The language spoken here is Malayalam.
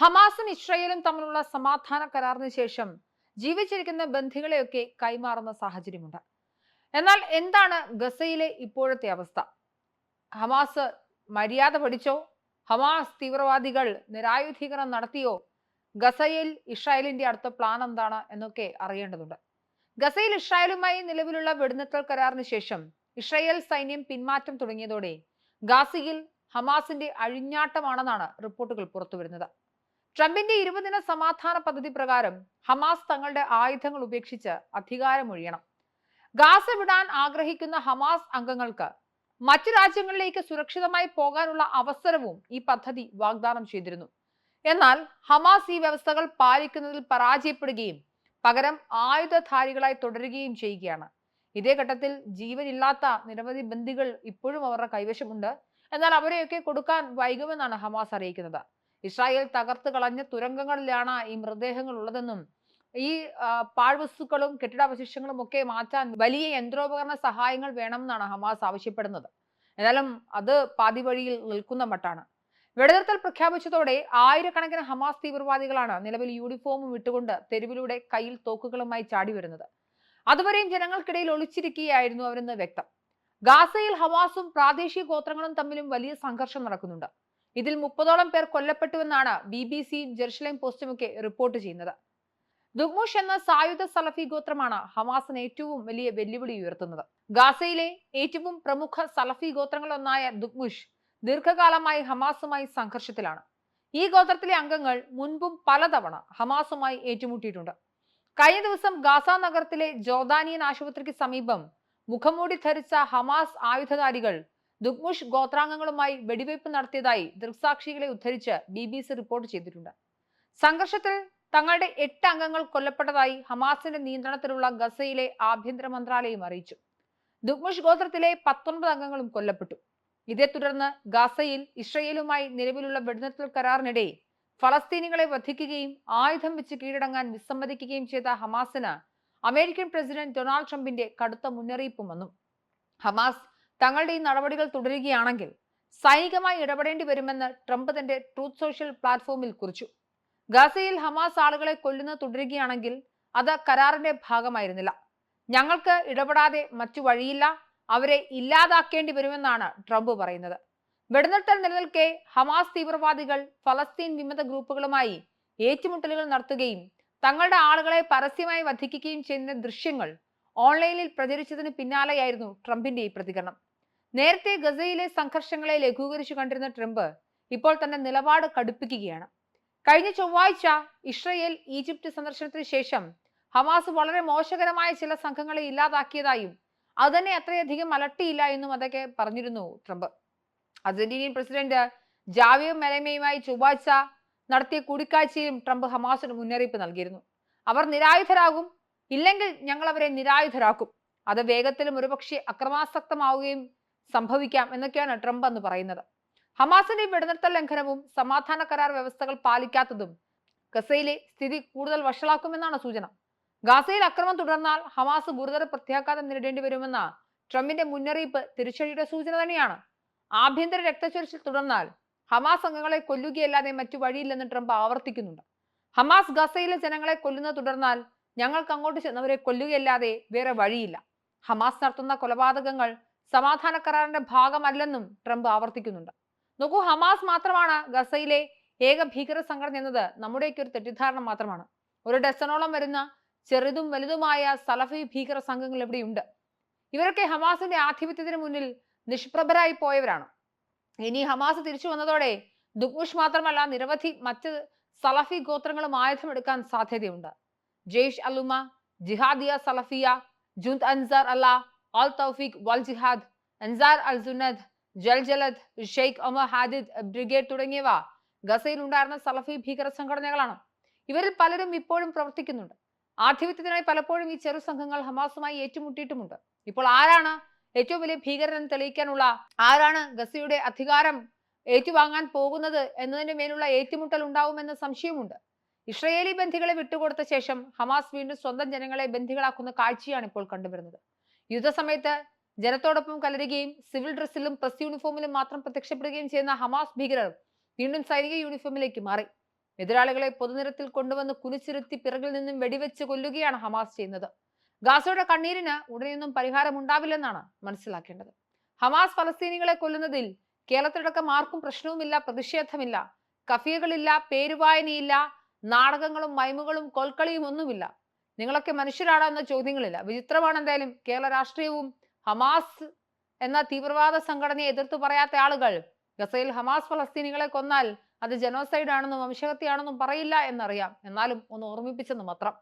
ഹമാസും ഇസ്രയേലും തമ്മിലുള്ള സമാധാന കരാറിന് ശേഷം ജീവിച്ചിരിക്കുന്ന ബന്ധികളെയൊക്കെ കൈമാറുന്ന സാഹചര്യമുണ്ട്. എന്നാൽ എന്താണ് ഗസയിലെ ഇപ്പോഴത്തെ അവസ്ഥ? ഹമാസ് മര്യാദ പഠിച്ചോ? ഹമാസ് തീവ്രവാദികൾ നിരായുധീകരണം നടത്തിയോ? ഗസയിൽ ഇസ്രായേലിന്റെ അടുത്ത പ്ലാൻ എന്താണ് എന്നൊക്കെ അറിയേണ്ടതുണ്ട്. ഗസയിൽ ഇസ്രായേലുമായി നിലവിലുള്ള വെടിനിർത്തൽ കരാറിന് ശേഷം ഇസ്രായേൽ സൈന്യം പിന്മാറ്റം തുടങ്ങിയതോടെ ഗാസയിൽ ഹമാസിന്റെ അഴിഞ്ഞാട്ടമാണെന്നാണ് റിപ്പോർട്ടുകൾ പുറത്തുവരുന്നത്. ട്രംപിന്റെ ഇരുപതിന സമാധാന പദ്ധതി പ്രകാരം ഹമാസ് തങ്ങളുടെ ആയുധങ്ങൾ ഉപേക്ഷിച്ച് അധികാരമൊഴിയണം. ഗാസ വിടാൻ ആഗ്രഹിക്കുന്ന ഹമാസ് അംഗങ്ങൾക്ക് മറ്റു രാജ്യങ്ങളിലേക്ക് സുരക്ഷിതമായി പോകാനുള്ള അവസരവും ഈ പദ്ധതി വാഗ്ദാനം ചെയ്തിരുന്നു. എന്നാൽ ഹമാസ് ഈ വ്യവസ്ഥകൾ പാലിക്കുന്നതിൽ പരാജയപ്പെടുകയും പകരം ആയുധധാരികളായി തുടരുകയും ചെയ്യുകയാണ്. ഇതേ ഘട്ടത്തിൽ ജീവനില്ലാത്ത നിരവധി ബന്ദികൾ ഇപ്പോഴും അവരുടെ കൈവശമുണ്ട്. എന്നാൽ അവരെയൊക്കെ കൊടുക്കാൻ വൈകുമെന്നാണ് ഹമാസ് അറിയിക്കുന്നത്. ഇസ്രായേൽ തകർത്ത് കളഞ്ഞ തുരങ്കങ്ങളിലാണ് ഈ മൃതദേഹങ്ങൾ ഉള്ളതെന്നും ഈ പാഴ്വസ്തുക്കളും കെട്ടിടാവശിഷ്ടങ്ങളും ഒക്കെ മാറ്റാൻ വലിയ യന്ത്രോപകരണ സഹായങ്ങൾ വേണമെന്നാണ് ഹമാസ് ആവശ്യപ്പെടുന്നത്. എന്നാലും അത് പാതി വഴിയിൽ നിൽക്കുന്ന മട്ടാണ്. വെടിനിർത്തൽ പ്രഖ്യാപിച്ചതോടെ ആയിരക്കണക്കിന് ഹമാസ് തീവ്രവാദികളാണ് നിലവിൽ യൂണിഫോമും ഇട്ടുകൊണ്ട് തെരുവിലൂടെ കയ്യിൽ തോക്കുകളുമായി ചാടി വരുന്നത്. അതുവരെയും ജനങ്ങൾക്കിടയിൽ ഒളിച്ചിരിക്കുകയായിരുന്നു അവരെന്ന് വ്യക്തം. ഗാസയിൽ ഹമാസും പ്രാദേശിക ഗോത്രങ്ങളും തമ്മിലും വലിയ സംഘർഷം നടക്കുന്നുണ്ട്. ഇതിൽ മുപ്പതോളം പേർ കൊല്ലപ്പെട്ടുവെന്നാണ് ബി ബി സിയും ജെറുസലേം പോസ്റ്റുമൊക്കെ റിപ്പോർട്ട് ചെയ്യുന്നത്. ദുഗ്മുഷ് എന്ന സായുധ സലഫി ഗോത്രമാണ് ഹമാസിന് ഏറ്റവും വലിയ വെല്ലുവിളി ഉയർത്തുന്നത്. ഗാസയിലെ ഏറ്റവും പ്രമുഖ സലഫി ഗോത്രങ്ങളൊന്നായ ദുഗ്മുഷ് ദീർഘകാലമായി ഹമാസുമായി സംഘർഷത്തിലാണ്. ഈ ഗോത്രത്തിലെ അംഗങ്ങൾ മുൻപും പലതവണ ഹമാസുമായി ഏറ്റുമുട്ടിയിട്ടുണ്ട്. കഴിഞ്ഞ ദിവസം ഗാസ നഗരത്തിലെ ജോർദാനിയൻ ആശുപത്രിക്ക് സമീപം മുഖംമൂടി ധരിച്ച ഹമാസ് ആയുധധാരികൾ ദുഗ്മുഷ് ഗോത്രാംഗങ്ങളുമായി വെടിവയ്പ് നടത്തിയതായി ദൃക്സാക്ഷികളെ ഉദ്ധരിച്ച് ബി ബി സി റിപ്പോർട്ട് ചെയ്തിട്ടുണ്ട്. സംഘർഷത്തിൽ തങ്ങളുടെ എട്ട് അംഗങ്ങൾ കൊല്ലപ്പെട്ടതായി ഹമാസിന്റെ നിയന്ത്രണത്തിലുള്ള ഗസയിലെ ആഭ്യന്തര മന്ത്രാലയം അറിയിച്ചു. ദുഗ്മുഷ് ഗോത്രത്തിലെ പത്തൊൻപത് അംഗങ്ങളും കൊല്ലപ്പെട്ടു. ഇതേ തുടർന്ന് ഗസയിൽ ഇസ്രയേലുമായി നിലവിലുള്ള വെടിനിർത്തൽ കരാറിനിടെ ഫലസ്തീനികളെ വധിക്കുകയും ആയുധം വെച്ച് കീഴടങ്ങാൻ വിസമ്മതിക്കുകയും ചെയ്ത ഹമാസിന് അമേരിക്കൻ പ്രസിഡന്റ് ഡൊണാൾഡ് ട്രംപിന്റെ കടുത്ത മുന്നറിയിപ്പും വന്നു. ഹമാസ് തങ്ങളുടെ ഈ നടപടികൾ തുടരുകയാണെങ്കിൽ സൈനികമായി ഇടപെടേണ്ടി വരുമെന്ന് ട്രംപ് തന്റെ ട്രൂത്ത് സോഷ്യൽ പ്ലാറ്റ്ഫോമിൽ കുറിച്ചു. ഗാസയിൽ ഹമാസ് ആളുകളെ കൊല്ലുന്നത് തുടരുകയാണെങ്കിൽ അത് കരാറിന്റെ ഭാഗമായിരുന്നില്ല. ഞങ്ങൾക്ക് ഇടപെടാതെ മറ്റു വഴിയില്ല അവരെ ഇല്ലാതാക്കേണ്ടി വരുമെന്നാണ് ട്രംപ് പറയുന്നത്. വെടിനിർത്തൽ നിലനിൽക്കെ ഹമാസ് തീവ്രവാദികൾ ഫലസ്തീൻ വിമത ഗ്രൂപ്പുകളുമായി ഏറ്റുമുട്ടലുകൾ നടത്തുകയും തങ്ങളുടെ ആളുകളെ പരസ്യമായി വധിക്കുകയും ചെയ്യുന്ന ദൃശ്യങ്ങൾ ഓൺലൈനിൽ പ്രചരിച്ചതിന് പിന്നാലെയായിരുന്നു ട്രംപിന്റെ ഈ പ്രതികരണം. നേരത്തെ ഗസയിലെ സംഘർഷങ്ങളെ ലഘൂകരിച്ചു കണ്ടിരുന്ന ട്രംപ് ഇപ്പോൾ തന്നെ നിലപാട് കടുപ്പിക്കുകയാണ്. കഴിഞ്ഞ ചൊവ്വാഴ്ച ഇസ്രയേൽ ഈജിപ്ത് സന്ദർശനത്തിന് ശേഷം ഹമാസ് വളരെ മോശകരമായ ചില സംഘങ്ങളെ ഇല്ലാതാക്കിയതായും അതിനെ അത്രയധികം അലട്ടിയില്ല എന്നും അതൊക്കെ പറഞ്ഞിരുന്നു ട്രംപ്. അർജന്റീനിയൻ പ്രസിഡന്റ് ജാവിയോ മെലമയുമായി ചൊവ്വാഴ്ച നടത്തിയ കൂടിക്കാഴ്ചയിലും ട്രംപ് ഹമാസിന് മുന്നറിയിപ്പ് നൽകിയിരുന്നു. അവർ നിരായുധരാകും ഇല്ലെങ്കിൽ ഞങ്ങൾ അവരെ നിരായുധരാക്കും. അത് വേഗത്തിലും ഒരുപക്ഷെ അക്രമാസക്തമാവുകയും സംഭവിക്കാം എന്നൊക്കെയാണ് ട്രംപ് എന്ന് പറയുന്നത്. ഹമാസിന്റെ വെടിനിർത്തൽ ലംഘനവും സമാധാന കരാർ വ്യവസ്ഥകൾ പാലിക്കാത്തതും ഗസയിലെ സ്ഥിതി കൂടുതൽ വഷളാക്കുമെന്നാണ് സൂചന. ഗാസയിൽ അക്രമം തുടർന്നാൽ ഹമാസ് ഗുരുതര പ്രത്യാഘാതം നേരിടേണ്ടി വരുമെന്ന ട്രംപിന്റെ മുന്നറിയിപ്പ് തിരിച്ചടിയുടെ സൂചന തന്നെയാണ്. ആഭ്യന്തര രക്തച്ചൊരിച്ചിൽ തുടർന്നാൽ ഹമാസ് അംഗങ്ങളെ കൊല്ലുകയല്ലാതെ മറ്റു വഴിയില്ലെന്ന് ട്രംപ് ആവർത്തിക്കുന്നുണ്ട്. ഹമാസ് ഗസയിലെ ജനങ്ങളെ കൊല്ലുന്നത് തുടർന്നാൽ ഞങ്ങൾക്ക് അങ്ങോട്ട് ചെന്നവരെ കൊല്ലുകയല്ലാതെ വേറെ വഴിയില്ല. ഹമാസ് നടത്തുന്ന കൊലപാതകങ്ങൾ സമാധാന കരാറിന്റെ ഭാഗമല്ലെന്നും ട്രംപ് ആവർത്തിക്കുന്നുണ്ട്. നോക്കൂ ഹമാസ് മാത്രമാണ് ഗസയിലെ ഏക ഭീകര സംഘടന എന്നത്. നമ്മുടെയൊക്കെ ഒരു തെറ്റിദ്ധാരണ മാത്രമാണ്. ഒരു ഡസനോളം വരുന്ന ചെറുതും വലുതുമായ സലഫി ഭീകര സംഘങ്ങൾ ഇവിടെയുണ്ട്. ഇവരൊക്കെ ഹമാസിന്റെ ആധിപത്യത്തിന് മുന്നിൽ നിഷ്പ്രഭരായി പോയവരാണ്. ഇനി ഹമാസ് തിരിച്ചു വന്നതോടെ ദുഗ്മുഷ് മാത്രമല്ല നിരവധി മറ്റ് സലഫി ഗോത്രങ്ങളും ആയുധമെടുക്കാൻ സാധ്യതയുണ്ട്. ജെയ്ഷ് അലുമ ജിഹാദിയ സലഫിയ ജുന്ദ് അൻസാർ അല്ലാ അൽ തൗഫീഖ് വൽ ജിഹാദ് അൻസാർ അൽ സുനദ് ജൽജലദ് ഷെയ്ഖ് ഒമർ ഹാദിദ് ബ്രിഗേഡ് തുടങ്ങിയവ ഗസയിൽ ഉണ്ടായിരുന്ന സലഫി ഭീകര സംഘടനകളാണ് ഇവരിൽ പലരും ഇപ്പോഴും പ്രവർത്തിക്കുന്നുണ്ട്. ആധിപത്യത്തിനായി പലപ്പോഴും ഈ ചെറു സംഘങ്ങൾ ഹമാസുമായി ഏറ്റുമുട്ടിയിട്ടുമുണ്ട്. ഇപ്പോൾ ആരാണ് ഏറ്റവും വലിയ ഭീകരനെന്ന് തെളിയിക്കാനുള്ള ആരാണ് ഗസയുടെ അധികാരം ഏറ്റുവാങ്ങാൻ പോകുന്നത് എന്നതിന്റെ മേലുള്ള ഏറ്റുമുട്ടൽ ഉണ്ടാവുമെന്ന സംശയമുണ്ട്. ഇസ്രയേലി ബന്ധികളെ വിട്ടുകൊടുത്ത ശേഷം ഹമാസ് വീണ്ടും സ്വന്തം ജനങ്ങളെ ബന്ധികളാക്കുന്ന കാഴ്ചയാണ് ഇപ്പോൾ കണ്ടുവരുന്നത്. യുദ്ധസമയത്ത് ജനത്തോടൊപ്പം കലരുകയും സിവിൽ ഡ്രസ്സിലും പ്രസ് യൂണിഫോമിലും മാത്രം പ്രത്യക്ഷപ്പെടുകയും ചെയ്യുന്ന ഹമാസ് ഭീകരർ വീണ്ടും സൈനിക യൂണിഫോമിലേക്ക് മാറി. എതിരാളികളെ പൊതുനിരത്തിൽ കൊണ്ടുവന്ന് കുനിച്ചിരുത്തി പിറകിൽ നിന്നും വെടിവെച്ച് കൊല്ലുകയാണ് ഹമാസ് ചെയ്യുന്നത്. ഗാസയുടെ കണ്ണീരിന് ഉടനെയൊന്നും പരിഹാരം ഉണ്ടാവില്ലെന്നാണ് മനസ്സിലാക്കേണ്ടത്. ഹമാസ് ഫലസ്തീനികളെ കൊല്ലുന്നതിൽ കേരളത്തിലടക്കം ആർക്കും പ്രശ്നവുമില്ല പ്രതിഷേധമില്ല കഫിയകളില്ല പേരുവായനയില്ല നാടകങ്ങളും മൈമുകളും കൊൽക്കളിയും ഒന്നുമില്ല. നിങ്ങളൊക്കെ മനുഷ്യരാണോ എന്ന ചോദ്യങ്ങളില്ല. വിചിത്രമാണ് എന്തായാലും കേരള രാഷ്ട്രീയവും ഹമാസ് എന്ന തീവ്രവാദ സംഘടനയെ എതിർത്ത് പറയാത്ത ആളുകൾ ഗസയിൽ ഹമാസ് ഫലസ്തീനികളെ കൊന്നാൽ അത് ജനോസൈഡ് ആണെന്നും വംശഹത്യയാണെന്നും പറയില്ല എന്നറിയാം. എന്നാലും ഒന്ന് ഓർമ്മിപ്പിച്ചെന്ന് മാത്രം.